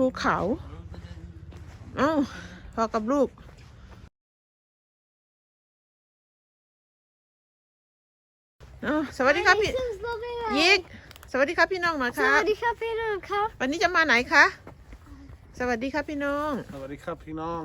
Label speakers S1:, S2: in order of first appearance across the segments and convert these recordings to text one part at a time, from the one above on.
S1: ภูเขา เอ้า พอกับลูกอ้าวสวัสดีครับพี่ยิกสวัสดีครับพี่น้องหน่อยค
S2: ส
S1: รับ
S2: วัสดีครับพี่น้องครับ
S1: วันนี้จะมาไหนคะ สวัสดีครับพี่น้อง
S3: สวัสดีครับพี่น้อง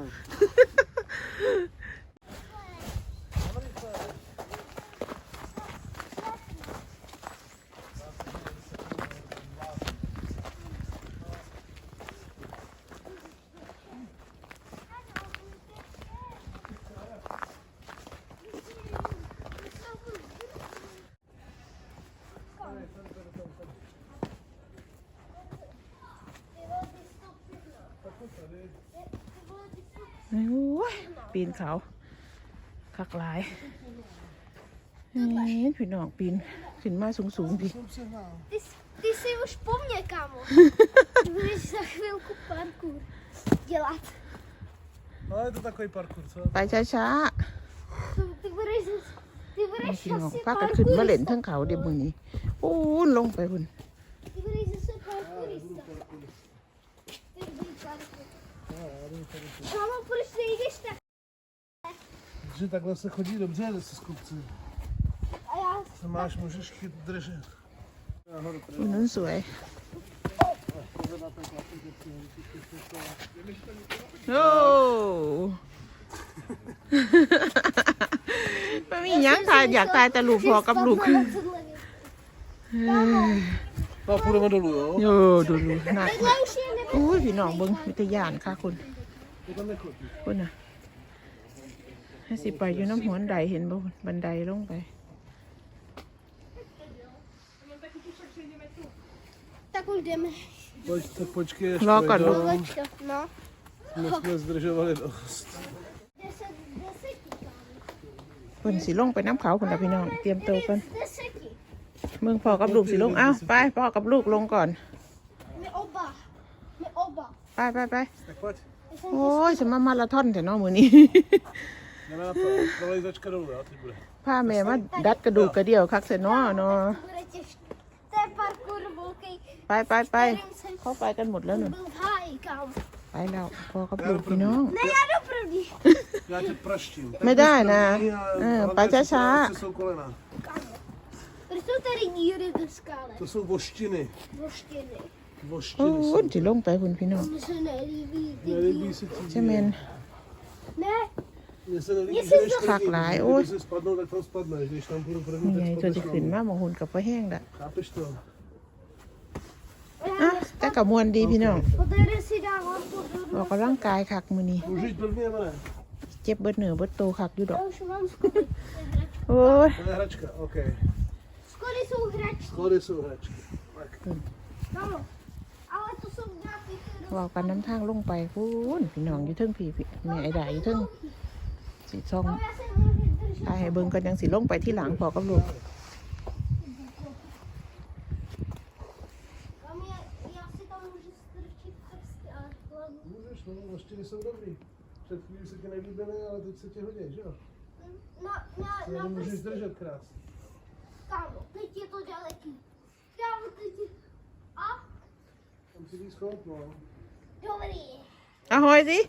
S1: โอ้ยปีนเขาคักหลายเอ้ยพี่น้องปีนขึ้นมาสูงสูงๆดิ
S2: Ty, ty jsi už po mně, kámo. Ty budeš za chvilku parkour dělat.
S3: No je to takový parkour, co?
S1: ไปช้า
S2: Ty, ty budeš, zas- ty
S1: ๆ
S2: budeš
S1: พี่น้อง
S2: asi
S1: พากันขึ้นมาเล่น
S2: parkourista.
S1: ทั้งเขาเดี๋ยวมือนี้ โอ้นลงไปคุณ
S2: Ty budeš zase parkourista. Ty budeš parkour. Kámo, proč nejdeš tak?
S3: Že takhle se chodí dobře se skupci.
S2: A já
S3: Se máš, můžeš chyt držet. Nahoru,
S1: อุ้ยนั้นสวยโอ้ไม่มีหยังทายอยากตายแต่ลูกพอกับลูก
S2: Spadla na tohle věc.
S3: No půjdeme dolů, jo?
S1: โยดูดูหนัก
S2: Takhle už je nebo...
S1: อุ้ยพี่น้องเบิ้งวิทยานค่ะคุณ
S3: To tam nechodí.
S1: คุณน่ะให้สิไปอยู่น้ำหัวบันไดเห็นบ่บันไดลงไป
S2: Tak už jdeme.
S3: Pojď, tak počkej, až
S1: No, Karlo.
S3: pojedou.
S2: Pojď to, no.
S3: My jsme zdržovali dost.
S2: 10, 10, kámo.
S1: คุณสิลงไปน้ำเขาคุณละพี่น้อง เตรียมตัวกัน
S2: Deseti.
S1: มึงพ่อกับลูกสิลงเอ้าไปพ่อกับลูกลงก่อน
S2: My oba. My oba.
S1: ไปไปไป
S3: Tak pojď.
S2: Já jsem
S1: โอ้ยสมามาราธอนแต่น้องมือนี้
S3: Jdeme na to. Prolejzačka dolů, jo? Teď bude.
S1: ผ้าแม่มาดัดกระดูกกระเดี่ยวคักเสยเนาะเนาะ
S2: bude těžké. To je parkour velký.
S1: ไปไปไป
S2: Kterým jsem
S1: เข้าไปกันหมดแล้วหนู
S2: byl v háji, kámo.
S1: ไปแล้วพ่อกับลูกพี่น้อง
S2: Ne, já jdu první.
S3: Já tě praštím. Tak
S1: ไม่ได้
S3: bys
S1: นะ
S3: první a
S1: เออ
S3: hlavně
S1: ไป
S3: si
S1: ช้า
S3: to, co jsou kolena.
S2: Proč jsou tady díry do skály?
S3: To jsou voštiny.
S2: Voštěny.
S1: ๆโอ้
S3: Voštiny
S1: ย
S3: jsou.
S1: สิลงไปคุณพี่น้อง
S2: Mně se nelíbí ty
S3: Nelíbí
S2: díry.
S3: se ti
S1: ใช่ไหมน
S2: Ne,
S3: Mně se nelíbí,
S2: Mně
S3: že
S2: se
S3: jdeš
S2: to-
S3: první.
S1: Fakt lái,
S3: Kdyby
S1: oj.
S3: si spadnou, tak tam spadneš. Když tam půjdu první,
S1: นี่ไง
S3: tak
S1: ตัวจะ
S3: spadneš
S1: ขึ้น
S3: na
S1: มาหมองหุ่นกับพ่อแห้งละ
S3: Chápeš to?
S1: อะแต่กับมวนดีพี่น้อง
S2: Poté si dávám pozor.
S1: ออกกำลังกายคักมือนี้
S3: Můžu jít první nebo ne?
S1: เจ็บเบิดเหนือเบิดโตคักอยู่ดอก
S2: Já už mám skody.
S1: โอ้ย
S3: To je hračka, OK.
S2: Skody jsou hračky.
S3: Schody jsou hračky. Tak.
S2: Kámo. Ale to jsou nějaký ty
S1: เว่ากันน้ำทางลงไปพูนพี่น้องอยู่เทิงพี่พี่แม่ไอ้ดาอยู่เทิงสีซอง
S2: Já se můžu držet.
S1: ตายให้เบิ่งกันยังสิลงไปที่หลังพอกับลูก
S2: Kam já, já si tam můžu strčit prsty a hlavu.
S3: Můžeš, no, voštiny jsou dobrý. Před chvílí se ti nelíbily, ale teď se ti hodí, že jo?
S2: Na, na,
S3: Ty
S2: na
S3: je můžeš
S2: prsty.
S3: držet krásně.
S2: Kámo, teď je to daleký. Kámo, teď je... A?
S3: Tam si víc schop, no.
S2: Dobrý.
S1: เอาหอยสิ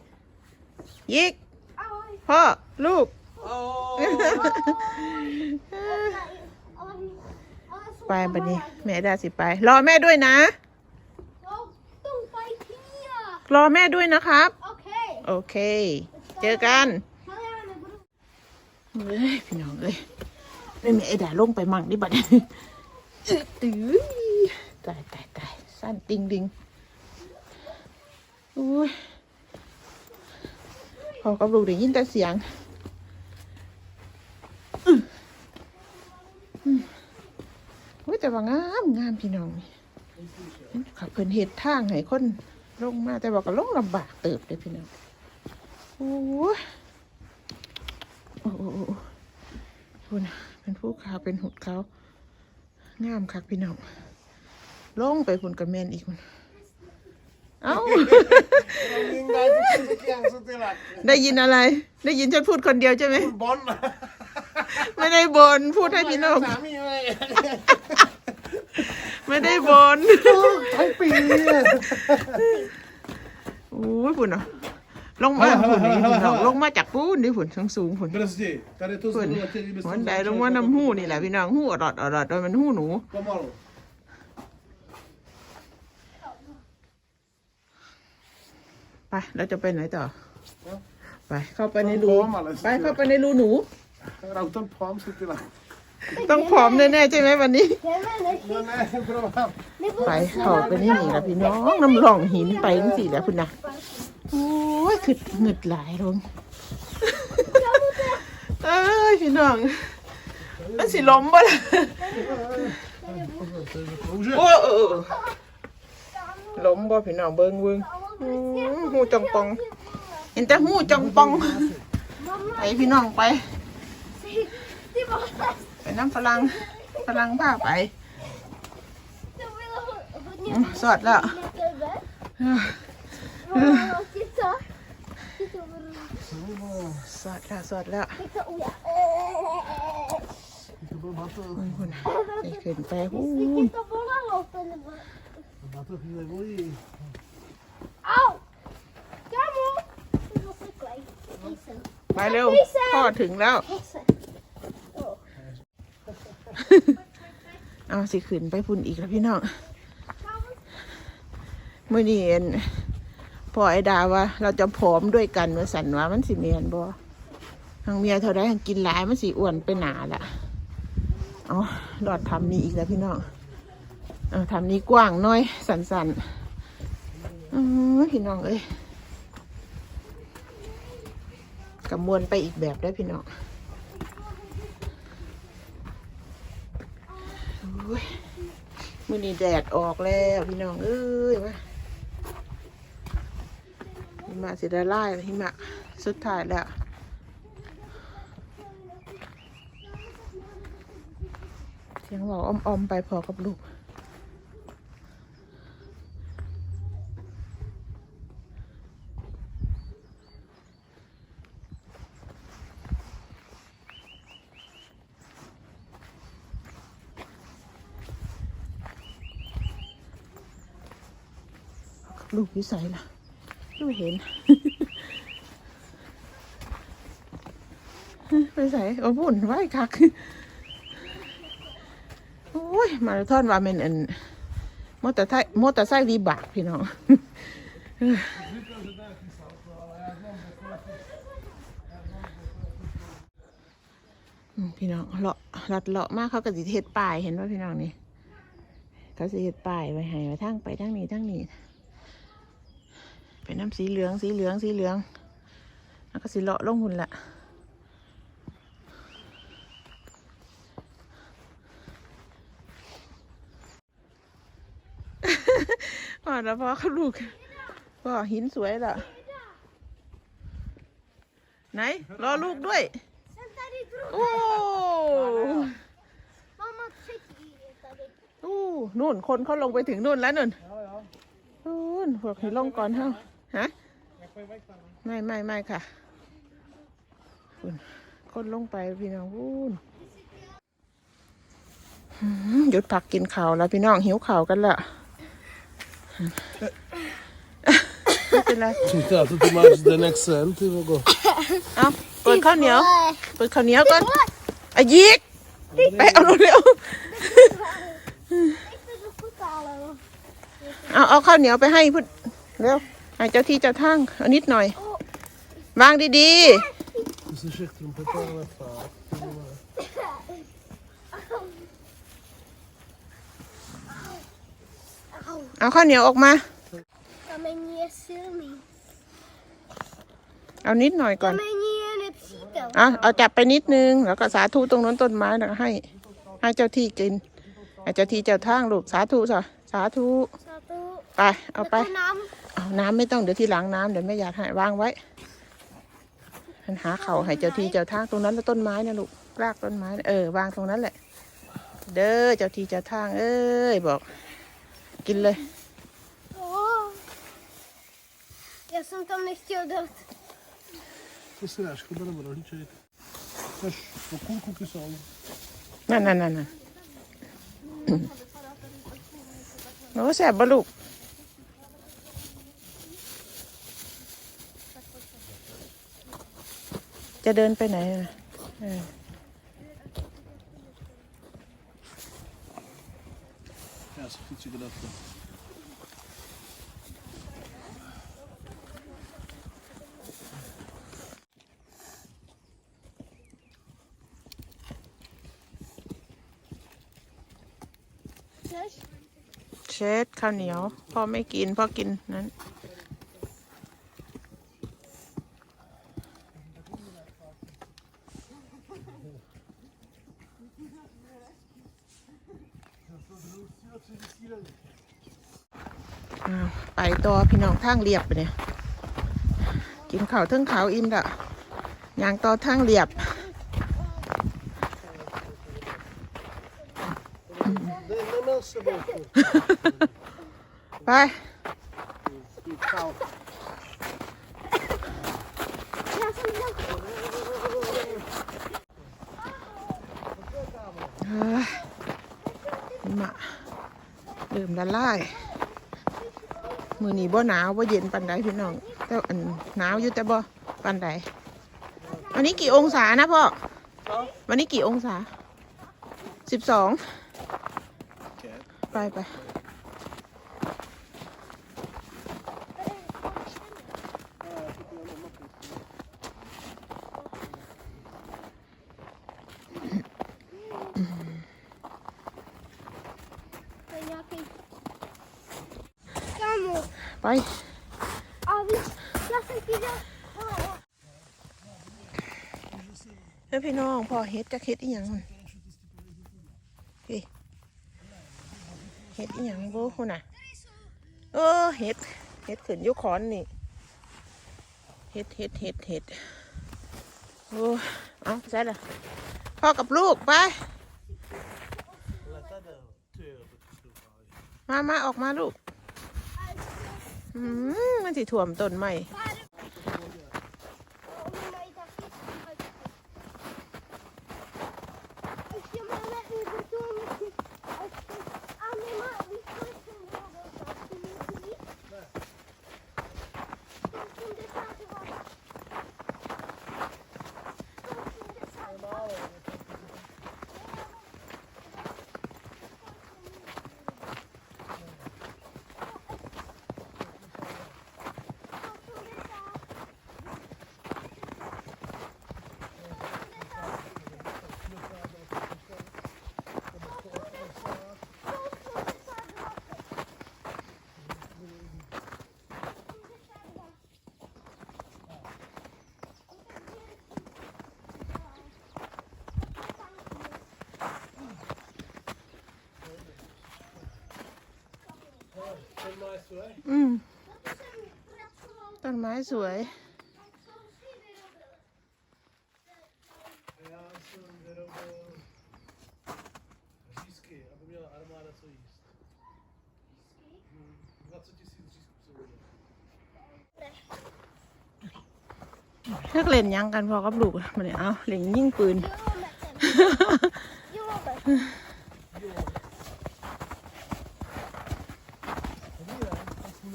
S1: ยิก
S2: Ahoj.
S1: พ่อ ลูก
S2: Ale, ale, ale jsou
S1: ไปบัดนี้
S2: kamarádi.
S1: แม่ดาสิไป รอแม่ด้วยนะ
S2: No, to úplně kníra.
S1: รอแม่ด้วยนะครับ
S2: OK.
S1: โอเค เจอกัน
S2: Ale já nebudu
S1: เฮ้ยพี่น้องเอ้ย ไม่มีไอ้ด่าลงไปมั่งดิบัดนี้ตื้อตายตายตายสั้นติงดิงอุ้ยพอกับลูกได้ยินแต่เสียงอืออืออุ้ยแต่ว่างามงามพี่น้องขับเพิ่นเฮ็ดทางให้คนลงมาแต่ว่าก็ลงลำบากเติบเลยพี่น้องโอ้ยโอ้โอ้โอ้คุณ เป็นผู้ขาวเป็นหุดเขางามคักพี่น้องลงไปคุณกับแมนอีกคุณเอ้า ได้ยินอะไร ได้ยินฉันพูดคนเดียวใช่ไหม
S3: บอล
S1: ไม่ได้บนพูดให้พี่น้อง
S3: สามีเลย
S1: ไม่ได้บน
S3: Tänk på er!
S1: โอ้ยฝุ่นอะ ลงมาฝุ่นนี่พี่นองลงมาจากปูนนี่ฝุ่นสูงสูงฝุ่นฝุ่นมันได้ลงมาน้ำหู้นี่แหละพี่น้องหู้อรอดอรอดโดยมันหู้หนูไปเราจะไปไหนต่อไปเข้าไปในรู
S3: ไป
S1: เข้าไปในรูหนู
S3: เราต้องพร้อมสุดที่เร
S1: ต้องพร้อมแน่ๆใช่ไหมวันนี้ไปเขาไปนี่นี่ละพี่น้องน้ำหลองหินไปนี่สิแล้วคุณนะ ยคือหงึดหลายลงเอ้ยพี่น้อง มันสิล้มบ่ล่ะ
S3: Oje.
S1: โอ้เออล้มบ่พี่น้องเบิ่งเบิ่งอืมหูจองปอง เห็นแต่หูจองปองไปพี่น้องไป
S2: det var bäst.
S1: ไปน้ำฝรั่งฝรั่งพาไป
S2: Jag vill ha ha
S1: อืมสอดแล้ว
S2: Mamma, titta. Titta vad roligt.
S1: สอดแล้วสอดแล้ว
S2: Titta, oh ja.
S3: Titta på matten.
S1: อืมคุณไปขึ้นไปหู
S2: Titta på den här låten.
S3: Matten, det var i...
S2: Au! Gammo! Du får cykla i isen.
S1: ไปเร็วพ่อถึงแล้ว
S2: Isen. Åh.
S1: เอาสิขึ้นไปพุ่นอีกแล้วพี่น้องเมื่อนี้เห็น พอไอดาว่า เราจะผอมด้วยกันว่าสันว่ามันสิเมียนบ่ทางเมียเท่าไรทางกินหลายมันสิอ้วนไปหนาละเอาหลอดทำนี้อีกแล้วพี่น้องเอาทำนี้กว้างน้อย สันสันอือพี่น้องเอ้ยกำมวลไปอีกแบบได้พี่น้องโอ้ยมื่อนี้แดดออกแล้วพี่น้องเอ้ยว่า หิมะสิได้ไล่หิมะสุดท้ายแล้วเสียงบอกอ้อมๆไปพอกับลูกลูกวิสัยล่ะ ไม่เห็นไปใส่โอ้บุ่นไว้คักโอ้ย มาราธอนว่าแมันอันมอเตอร์ไซค์มอเตอร์ไซค์วีบากพี่น้องพี่น้องเลาะลัดเลาะมากเขาก็สิเฮ็ดป้ายเห็นว่าพี่น้องนี่เขาสิเฮ็ดป้ายไว้ให้ว่าทางไปทางนี้ทางนี้ เป็นน้ำสีเหลืองสีเหลืองสีเหลือง แล้วก็สีเลาะลงหุ่นละพ่อแล้วพ่อเขาลูกพ่อหินสวยละไหน รอลูกด้วย
S2: Sen där i bron.
S1: โอ้
S2: Mamma, check i där i.
S1: โอ้นู่นคนเขาลงไปถึงนู่นแล้วนู่นนู่นพวกให้ลงก่อนเฮา ฮะไม่ไม่ไม่ค่ะคุณคนลงไปพี่น้องพูนหืมหยุดพักกินข้าวแล้วพี่น้องหิวข้าวกันละไม่เป็นไร
S3: Titta, så tog man den excel till vad gott.
S1: เอาเปิดข้าวเหนียวเปิดข้าวเหนียวก่อนอายิกไปเอาเร็ว
S2: Inte du får alla då.
S1: ๆเอาเอาข้าวเหนียวไปให้พุดเร็ว ให้เจ้าที่เจ้าทางเอานิดหน่อย วางดี
S3: Och så köpte de på ett annat fall.
S1: ๆเอาข้าวเหนียวออกมา
S2: Ja, men ge sig mig.
S1: เอานิดหน่อยก่อน
S2: Ja, men ge henne titta.
S1: เอาเอาจับไปนิดนึง แล้วก็สาธุตรงนั้นต้นไม้แล้วก็ให้ ให้เจ้าที่กินให้เจ้าที่เจ้าทางลูกสาธุจ้ะสาธุ
S2: Så att du...
S1: ไป เอาไป
S2: Vet du namn?
S1: เอาน้ำไม่ต้องเดี๋ยวที่หลังน้ำเดี๋ยวไม่อยากให้วางไว้มันหาเขาให้เจ้าที่เจ้าทางตรงนั้นแล้วต้นไม้นะลูกรากต้นไม้น่ะเออวางตรงนั้นแหละ เด้อเจ้าที่เจ้าทาง เอ้ยบอก กินเลย
S2: Åh. Jag som inte om ni ska dött.
S3: Så sådär ska det vara. Hitta lite. Först, och kokosal.
S1: นั่นนั่นนั่นนั่น โน้แสบบลูก จะเดินไปไหนอะเออ
S3: Ja, ze fietsen er dat.
S2: Zes.
S1: เช็ดข้าวเหนียว พ่อไม่กิน พ่อกินนั้น อ้าวไปต่อพี่น้อง ทางเรียบไปเนี่ยกินข้าวเทั้งขาวอิ่มละยางต่อทางเรียบไปมาเริ่มละลาย มือนี้บ่หนาวบ่เย็นปันใดพี่น้องแต่อันหนาวอยู่แต่บ่ปันใดวันนี้กี่องศานะพ่อวันนี้กี่องศาสิบสองไปไป
S2: Ja, kijk. Kom op.
S1: ไป
S2: Abi, laat ik je dat. Oh,
S1: เฮ้ยพี่น้องพ่อเฮ็ดจะเฮ็ดอีหยังมันเฮ้ยเฮ็ดอีหยังบ่คนน่ะเออเฮ็ดเฮ็ดขึ้นยุคอนนี่เฮ็ดเฮ็ดเฮ็ดเฮ็ดโอ้เอาใช่ละพ่อกับลูกไปมามาออกมาลูก อืมมันสิถ่วมต้นใหม่
S2: นไม้สวย
S1: อืมต้นไม้สวย นักเล่นยังกันพอกับลูกมาเนี่ยเอาเล่นยิ่งปืน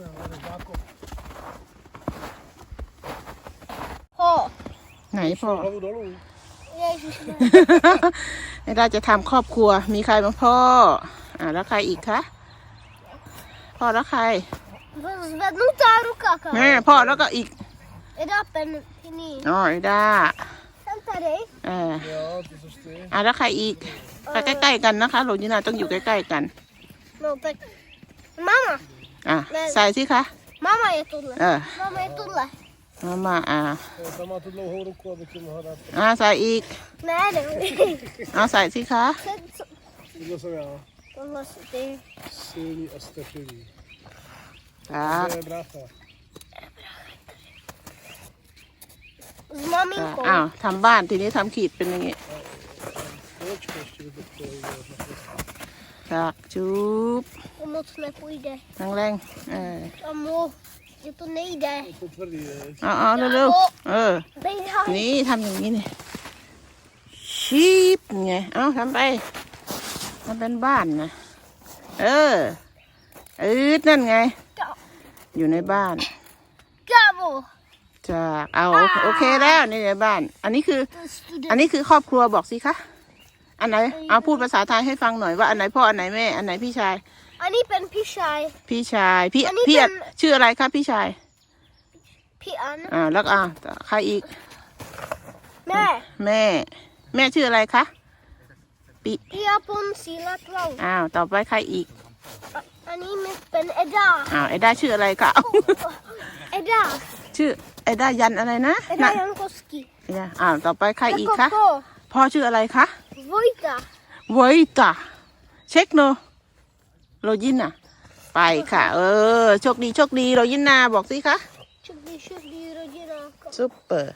S3: dat is nou, dat is Jacob.
S2: Oh,
S1: ไหนพ่อ
S3: Gaan we door, hoor.
S2: jezus.
S1: ไม่ได้จะทำครอบครัว มีใครบ้างพ่อ อ่าแล้วใครอีกคะ พ่อแล้วใคร
S2: We moeten aan elkaar
S1: แม่พ่อแล้วก็อีก
S2: En dat ben ik niet.
S1: อ๋อไอ้ด้า
S2: Santa Rey.
S1: เออ
S3: Ja, het is een steen.
S1: อ่าแล้วใครอีกไปใกล้ๆกันนะคะโรจินาต้องอยู่ใกล้ๆกัน
S2: Nou, ben Mama.
S1: อะใส่สิคะ
S2: Mama je tolle.
S1: เออ
S2: Mama je tolle.
S1: มามาอ่า
S3: Ja, Dan maakt het nog hoor ook wel dat je me gaat
S1: อ่าใส่อีก
S2: Nee, nee.
S1: เอาใส่สิคะ
S2: Zet-
S3: Dat is ja.
S2: Dat was het ding.
S3: Seni Astafiri.
S1: ครับ
S3: Ja, braga.
S2: Als mami
S1: อ่า
S2: komt.
S1: อ้าวทำบ้านทีนี้ทำขีดเป็นอย่างงี้
S3: Broodje kostje, dat ik eh,
S1: จา กจุ๊บ
S2: We moeten met poeide.
S1: แรงๆเออ
S2: Amor. Je doet niet hè.
S3: Tot waar die is.
S1: เอาเอาเร็วๆเออ
S2: Ben je daar?
S1: นี่ทำอย่างนี้นี่ชีบไง เอาทำไปทำเป็นบ้านนะ เออเออนั่นไง
S2: Ja.
S1: อยู่ในบ้าน
S2: Gabo.
S1: จาก เอา โอเคแล้วนี่ในบ้าน อันนี้คือ
S2: Den stod
S1: อันนี้คือครอบครัวบอกสิคะ อันไหนเอาพูดภาษาไทยให้ฟังหน่อยว่าอันไหนพ่ออันไหนแม่อันไหนพี่ชาย
S2: Annie Ben Pishai.
S1: พี่ชายพี่
S2: อันนี้
S1: พี่
S2: เป็น
S1: ชื่ออะไรครับพี่ชาย
S2: Pian.
S1: อ่าแล้วอ่าใครอีก
S2: Nej.
S1: แม่ แม่ชื่ออะไรคะปิ
S2: Japon Sila Klau.
S1: อ้าวต่อไปใครอีก
S2: Annie med Ben Edda.
S1: อ้าวไอ้ด้าชื่ออะไรคะ
S2: Edda.
S1: ชื่อไอ้ด้ายันอะไรนะ
S2: Edda Jankoski.
S1: ไอ้ด้าอ้าวต่อไปใครอีกคะ
S2: Koko.
S1: พ่อชื่ออะไรคะ
S2: Vojta.
S1: เวยตาเช็คโนโรยินน่ะ ไปค่ะ เออ โชคดี โชคดีโรยินนาบอกสิคะ
S2: Chukdi Chukdi Rojina.
S1: ซุปเปอร์